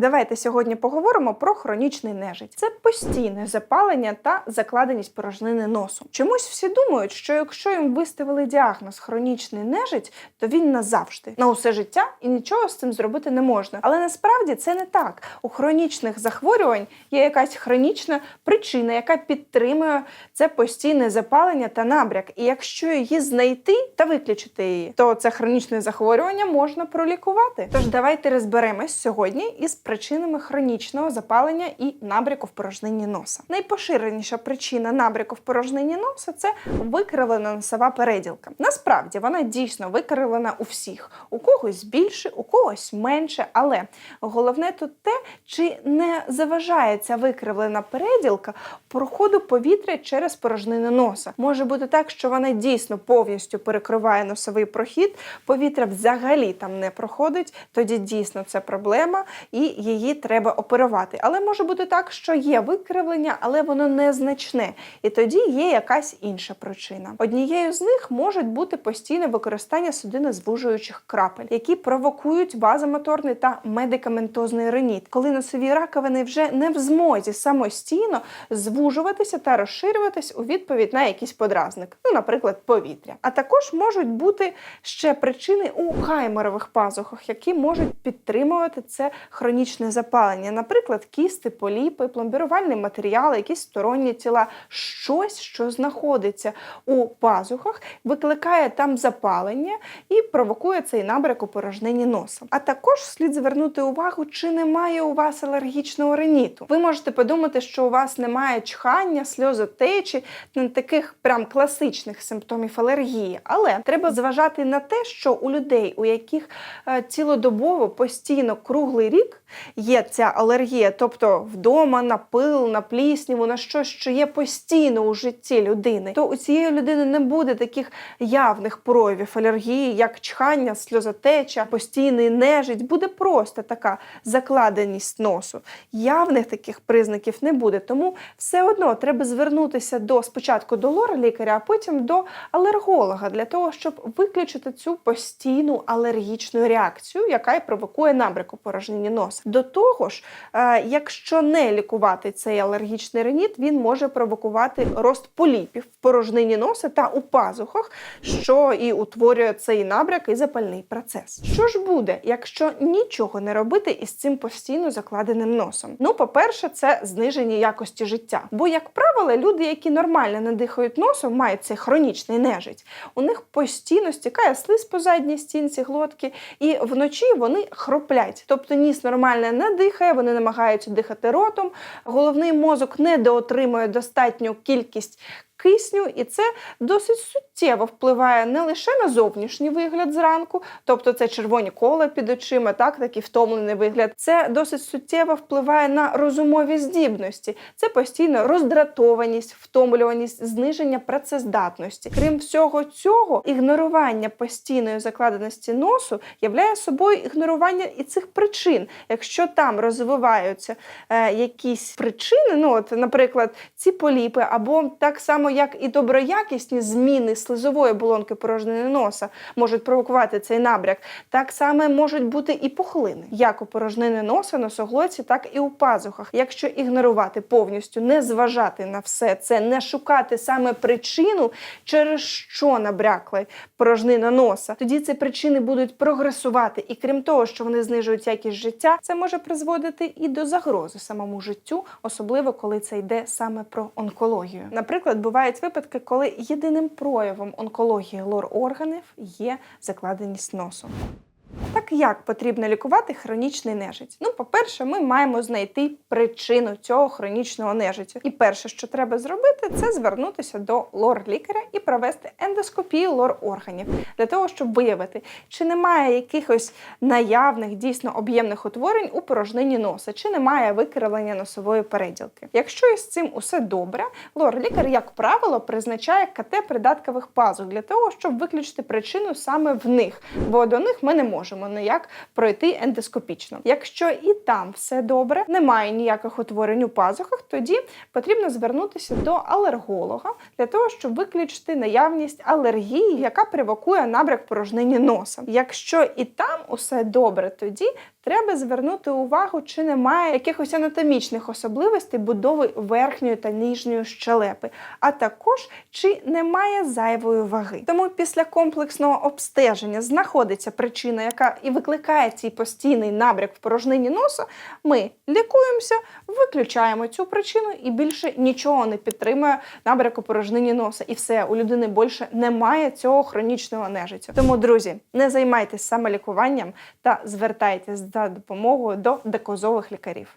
Давайте сьогодні поговоримо про хронічний нежить. Це постійне запалення та закладеність порожнини носу. Чомусь всі думають, що якщо їм виставили діагноз хронічний нежить, то він назавжди на усе життя і нічого з цим зробити не можна. Але насправді це не так. У хронічних захворювань є якась хронічна причина, яка підтримує це постійне запалення та набряк. І якщо її знайти та виключити її, то це хронічне захворювання можна пролікувати. Тож давайте розберемось сьогодні із причинами хронічного запалення і набряку в порожнині носа. Найпоширеніша причина набряку в порожнині носа це викривлена носова переділка. Насправді вона дійсно викривлена у всіх, у когось більше, у когось менше. Але головне тут те, чи не заважає ця викривлена переділка проходу повітря через порожнину носа. Може бути так, що вона дійсно повністю перекриває носовий прохід, повітря взагалі там не проходить. Тоді дійсно це проблема, і її треба оперувати. Але може бути так, що є викривлення, але воно незначне. І тоді є якась інша причина. Однією з них може бути постійне використання судинозвужуючих крапель, які провокують вазомоторний та медикаментозний реніт, коли носові раковини вже не в змозі самостійно звужуватися та розширюватись у відповідь на якийсь подразник, ну, наприклад, повітря. А також можуть бути ще причини у хаймерових пазухах, які можуть підтримувати це хронічне запалення, наприклад, кісти, поліпи, пломбірувальний матеріал, якісь сторонні тіла, щось, що знаходиться у пазухах, викликає там запалення і провокує цей набряк у порожнині носа. А також слід звернути увагу, чи немає у вас алергічного риніту. Ви можете подумати, що у вас немає чхання, сльозотечі, таких прям класичних симптомів алергії, але треба зважати на те, що у людей, у яких е, цілодобово постійно круглий рік є ця алергія, тобто вдома на пил, на плісняву, на щось, що є постійно у житті людини, то у цієї людини не буде таких явних проявів алергії, як чхання, сльозотеча, постійний нежить. Буде просто така закладеність носу. Явних таких признаків не буде. Тому все одно треба звернутися до спочатку до лор-лікаря, а потім до алерголога для того, щоб виключити цю постійну алергічну реакцію, яка і провокує набряк у порожнині До того ж, е, якщо не лікувати цей алергічний реніт, він може провокувати рост поліпів в порожнині носа та у пазухах, що і утворює цей набряк і запальний процес. Що ж буде, якщо нічого не робити із цим постійно закладеним носом? Ну, по-перше, це зниження якості життя. Бо, як правило, люди, які нормально не дихають носом, мають цей хронічний нежить. У них постійно стікає слиз по задній стінці глотки, і вночі вони хроплять. Тобто ніс нормально не дихає, вони намагаються дихати ротом. Головний мозок недоотримує достатню кількість кисню, і це досить суттєво впливає не лише на зовнішній вигляд зранку, тобто це червоні кола під очима, так такий втомлений вигляд. Це досить суттєво впливає на розумові здібності. Це постійна роздратованість, втомлюваність, зниження працездатності. Крім всього цього, ігнорування постійної закладеності носу являє собою ігнорування і цих причин. Якщо там розвиваються е, якісь причини, ну от, наприклад, ці поліпи, або так само як і доброякісні зміни слизової оболонки порожнини носа можуть провокувати цей набряк, так само можуть бути і пухлини, як у порожнини носа, носоглотці, так і у пазухах. Якщо ігнорувати повністю, не зважати на все це, не шукати саме причину, через що набрякла порожнина носа, тоді ці причини будуть прогресувати. І крім того, що вони знижують якість життя, це може призводити і до загрози самому життю, особливо коли це йде саме про онкологію. Наприклад, бувають випадки, коли єдиним проявом онкології лор-органів є закладеність носу. Так як потрібно лікувати хронічний нежить? Ну, по-перше, ми маємо знайти причину цього хронічного нежиття. І перше, що треба зробити, це звернутися до лор-лікаря і провести ендоскопію лор-органів для того, щоб виявити, чи немає якихось наявних дійсно об'ємних утворень у порожнині носа, чи немає викривлення носової переділки. Якщо із цим усе добре, лор-лікар, як правило, призначає КТ придаткових пазух для того, щоб виключити причину саме в них, бо до них ми не можемо ніяк пройти ендоскопічно. Якщо і там все добре, немає ніяких утворень у пазухах, тоді потрібно звернутися до алерголога для того, щоб виключити наявність алергії, яка провокує набряк порожнині носа. Якщо і там усе добре, тоді треба звернути увагу, чи немає якихось анатомічних особливостей будови верхньої та нижньої щелепи, а також чи немає зайвої ваги. Тому після комплексного обстеження знаходиться причина, яка і викликає цей постійний набряк в порожнині носа. Ми лікуємося, виключаємо цю причину і більше нічого не підтримує набряк у порожнині носа. І все, у людини більше немає цього хронічного нежиття. Тому, друзі, не займайтесь самолікуванням та звертайтесь за допомогою до декозових лікарів.